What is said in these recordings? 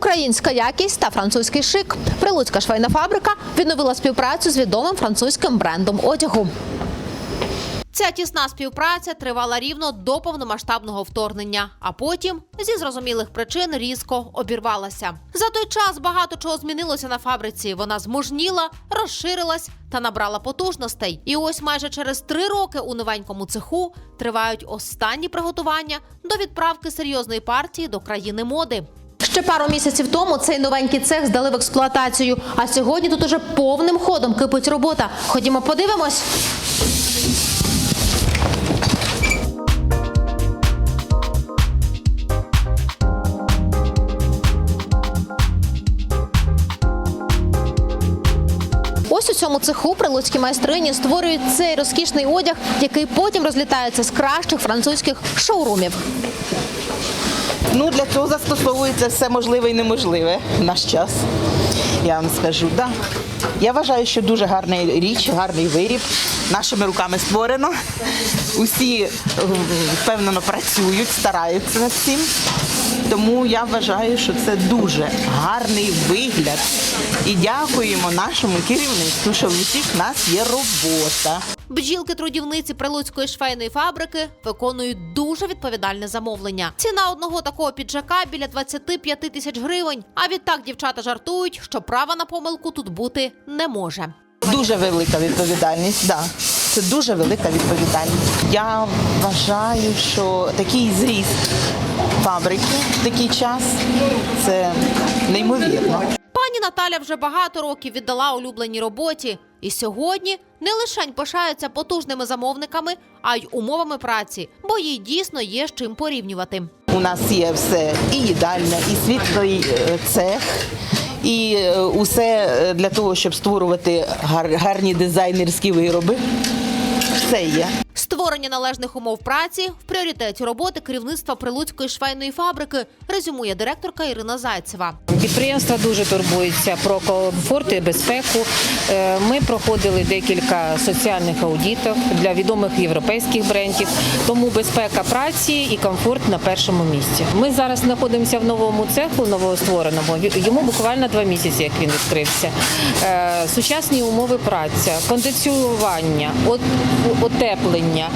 Українська якість та французький шик. Прилуцька швейна фабрика відновила співпрацю з відомим французьким брендом одягу. Ця тісна співпраця тривала рівно до повномасштабного вторгнення, а потім зі зрозумілих причин різко обірвалася. За той час багато чого змінилося на фабриці. Вона змужніла, розширилась та набрала потужностей. І ось майже через три роки у новенькому цеху тривають останні приготування до відправки серйозної партії до країни моди. Ще пару місяців тому цей новенький цех здали в експлуатацію. А сьогодні тут уже повним ходом кипить робота. Ходімо, подивимось. Ось у цьому цеху прилуцькі майстрині створюють цей розкішний одяг, який потім розлітається з кращих французьких шоурумів. Ну, для цього застосовується все можливе і неможливе наш час. Я вам скажу, да. Я вважаю, що дуже гарна річ, гарний виріб. Нашими руками створено. Усі впевнено працюють, стараються над цим. Тому я вважаю, що це дуже гарний вигляд. І дякуємо нашому керівництву, що в усіх нас є робота. Бджілки-трудівниці Прилуцької швейної фабрики виконують дуже відповідальне замовлення. Ціна одного такого піджака біля 25 тисяч гривень. А відтак дівчата жартують, що права на помилку тут бути не може. Дуже велика відповідальність, да. Це дуже велика відповідальність. Я вважаю, що такий зріст фабрики в такий час це неймовірно. Пані Наталя вже багато років віддала улюбленій роботі, і сьогодні не лишень пишаються потужними замовниками, а й умовами праці, бо їй дійсно є з чим порівнювати. У нас є все і їдальня, і світлий е, цех, і е, усе е, для того, щоб створювати гар- гарні дизайнерські вироби. Все є. Створення належних умов праці в пріоритеті роботи керівництва Прилуцької швейної фабрики, резюмує директорка Ірина Зайцева. Підприємство дуже турбується про комфорт і безпеку. Е, Ми проходили декілька соціальних аудитів для відомих європейських брендів, тому безпека праці і комфорт на першому місці. Ми зараз знаходимося в новому цеху, новоствореному. Йому буквально два місяці, як він відкрився. Е, Сучасні умови праці, кондиціювання, от- утеплення, е,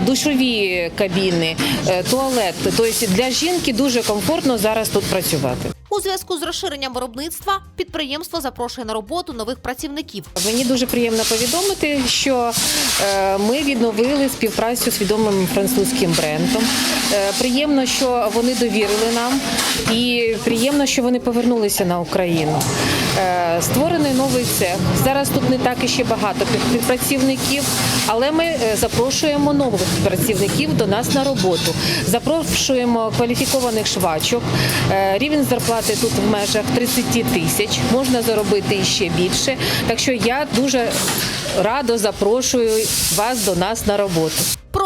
душові кабіни, е, туалет. Тобто для жінки дуже комфортно зараз тут працювати. У зв'язку з розширенням виробництва підприємство запрошує на роботу нових працівників. Мені дуже приємно повідомити, що е, ми відновили співпрацю з відомим французьким брендом. Е, Приємно, що вони довірили нам, і приємно, що вони повернулися на Україну. Е, Створений новий цех. Зараз тут не так і ще багато під- працівників, але ми е, запрошуємо нових працівників до нас на роботу. Запрошуємо кваліфікованих швачок. Е, Рівень зарплати тут в межах 30 тисяч. Можна заробити іще більше. Так що я дуже радо запрошую вас до нас на роботу.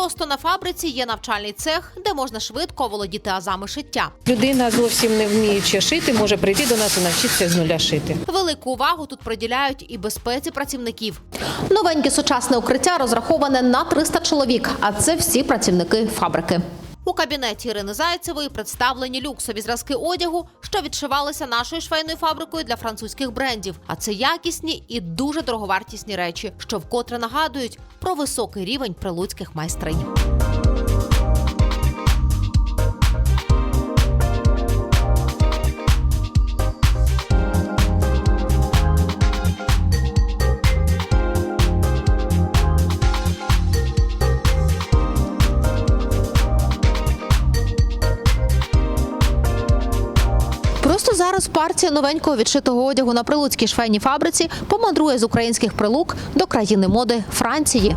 Просто на фабриці є навчальний цех, де можна швидко володіти азами шиття. Людина зовсім не вміючи шити, може прийти до нас і навчитися з нуля шити. Велику увагу тут приділяють і безпеці працівників. Новеньке сучасне укриття розраховане на 300 чоловік, а це всі працівники фабрики. Кабінеті Ірини Зайцевої представлені люксові зразки одягу, що відшивалися нашою швейною фабрикою для французьких брендів. А це якісні і дуже дороговартісні речі, що вкотре нагадують про високий рівень прилуцьких майстринь. Зараз партія новенького відшитого одягу на прилуцькій швейній фабриці помандрує з українських прилук до країни моди Франції.